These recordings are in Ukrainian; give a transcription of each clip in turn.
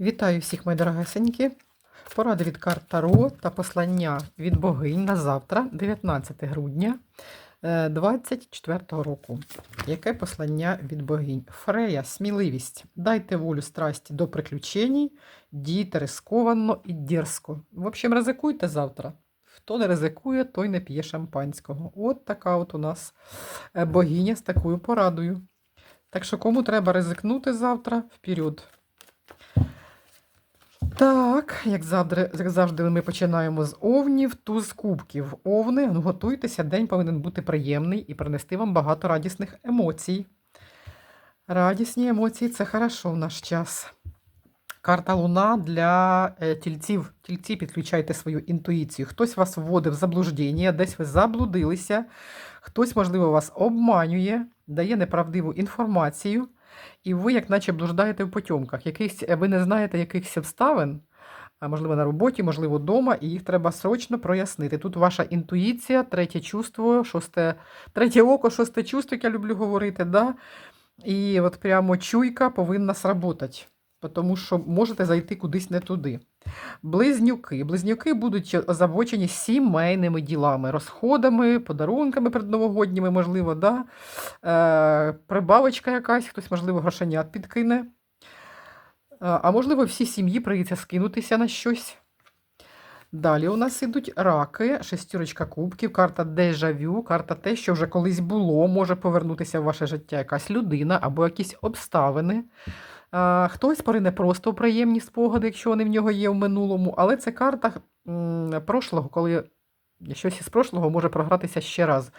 Вітаю всіх, мої дорогесенькі. Поради від карт Таро та послання від богинь на завтра, 19 грудня е, 24 року. Яке послання від богинь? Фрея, сміливість. Дайте волю страсті до приключень, дійте рисковано і дерзко. В общем, ризикуйте завтра. Хто не ризикує, той не п'є шампанського. От така от у нас е, богиня з такою порадою. Так що, кому треба ризикнути завтра, вперед. Так, як завжди, як завжди, ми починаємо з овнів, туз кубків. Овни, ну готуйтеся, день повинен бути приємний і принести вам багато радісних емоцій. Радісні емоції це хорошо в наш час. Карта Луна для е, тільців. Тільці підключайте свою інтуїцію. Хтось вас вводив в заблуждення, десь ви заблудилися, хтось, можливо, вас обманює, дає неправдиву інформацію. І ви, як наче, блуждаєте в потьомках. Якихось, е, ви не знаєте якихось обставин, можливо, на роботі, можливо, вдома, і їх треба срочно прояснити. Тут ваша інтуїція, третє чувство, шосте, третє око, шосте чувство, як я люблю говорити. Да? І от прямо чуйка повинна сработати, тому що можете зайти кудись не туди. Близнюки. Близнюки будуть озабочені сімейними ділами, розходами, подарунками предновогодніми, можливо, да? е, прибавочка якась, хтось, можливо, грошенят підкине. Е, А можливо, всі сім'ї прийдеться скинутися на щось. Далі у нас ідуть раки, шестірочка кубків, карта дежавю, карта те, що вже колись було, може повернутися в ваше життя якась людина або якісь обставини. Хтось порине просто в приємні спогади, якщо вони в нього є в минулому, але це карта прошлого, коли щось із прошлого може програтися ще раз.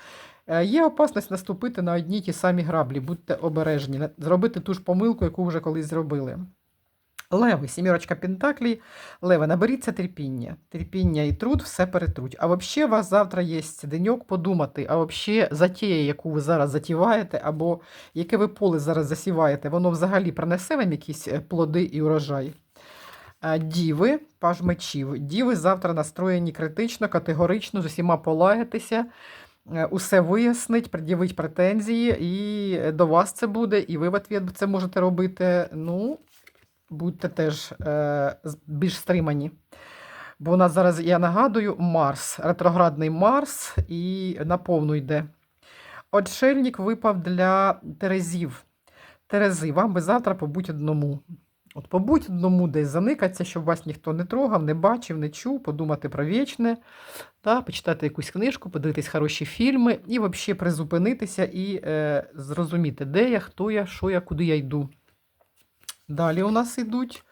Е, Є опасність наступити на одні ті самі граблі, будьте обережні, зробити ту ж помилку, яку вже колись зробили. Леви, сімірочка Пентаклі. Леви, наберіться терпіння. Терпіння і труд все перетруть. А взагалі у вас завтра є деньок подумати, а взагалі затія, яку ви зараз затіваєте, або яке ви поле зараз засіваєте, воно взагалі принесе вам якісь е, плоди і урожай. Діви, паж мечів. Діви завтра настроєні критично, категорично, з усіма полаятися, е, усе вияснить, пред'явить претензії, і е, до вас це буде, і ви в ответ це можете робити. Ну, будьте теж е, більш стримані. Бо у нас зараз, я нагадую, Марс, ретроградний Марс, і на повну йде. Отшельник випав для Терезів. Терези, вам би завтра побудь одному. От побудь одному десь заникаться, щоб вас ніхто не трогав, не бачив, не чув, подумати про вічне, та, почитати якусь книжку, подивитись хороші фільми і взагалі призупинитися і е, зрозуміти, де я, хто я, що я, куди я йду. Далі у нас йдуть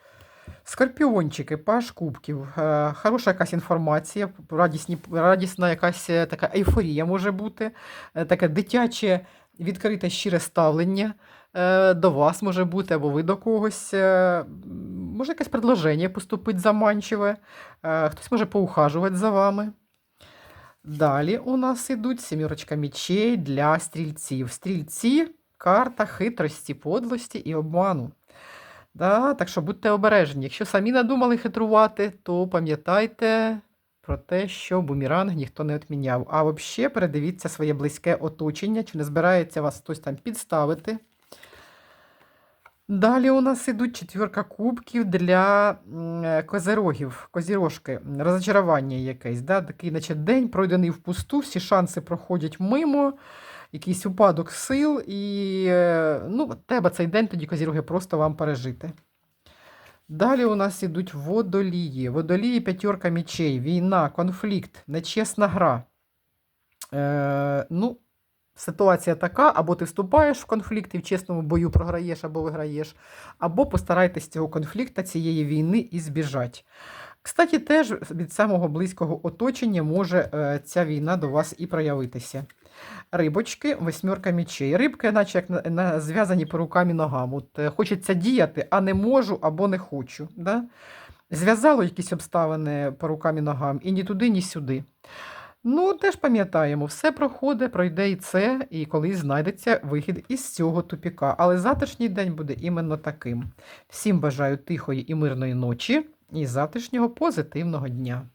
скорпіончики, паш кубків. Е, Хороша якась інформація, радісні, радісна якась е, така ейфорія може бути, е, таке дитяче відкрите щире ставлення до вас може бути, або ви до когось. Може якесь предложення поступить заманчиве, хтось може поухажувати за вами. Далі у нас ідуть сімірочка мічей для стрільців. Стрільці карта хитрості, подлості і обману. Да, так що будьте обережні. Якщо самі надумали хитрувати, то пам'ятайте про те, що бумеранг ніхто не відміняв. А взагалі передивіться своє близьке оточення, чи не збирається вас хтось там підставити. Далі у нас ідуть четвірка кубків для козирогів, козірожки, розочарування якесь. Да? Такий, наче день пройдений впусту, всі шанси проходять мимо, якийсь упадок сил, і е, ну, треба цей день тоді козіроги просто вам пережити. Далі у нас ідуть водолії. Водолії п'ятерка мічей, війна, конфлікт, нечесна гра. Е, ну, ситуація така, або ти вступаєш в конфлікт і в чесному бою програєш або виграєш, або постарайтесь цього конфлікту, цієї війни і збіжать. Кстати, теж від самого близького оточення може е, ця війна до вас і проявитися. Рибочки, восьмерка мічей. Рибки, наче як зв'язані по рукам і ногам. От, е, хочеться діяти, а не можу або не хочу. Да? Зв'язало якісь обставини по рукам і ногам, і ні туди, ні сюди. Ну, теж пам'ятаємо, все проходить, пройде і це, і колись знайдеться вихід із цього тупіка. Але завтрашній день буде іменно таким. Всім бажаю тихої і мирної ночі і завтрашнього позитивного дня.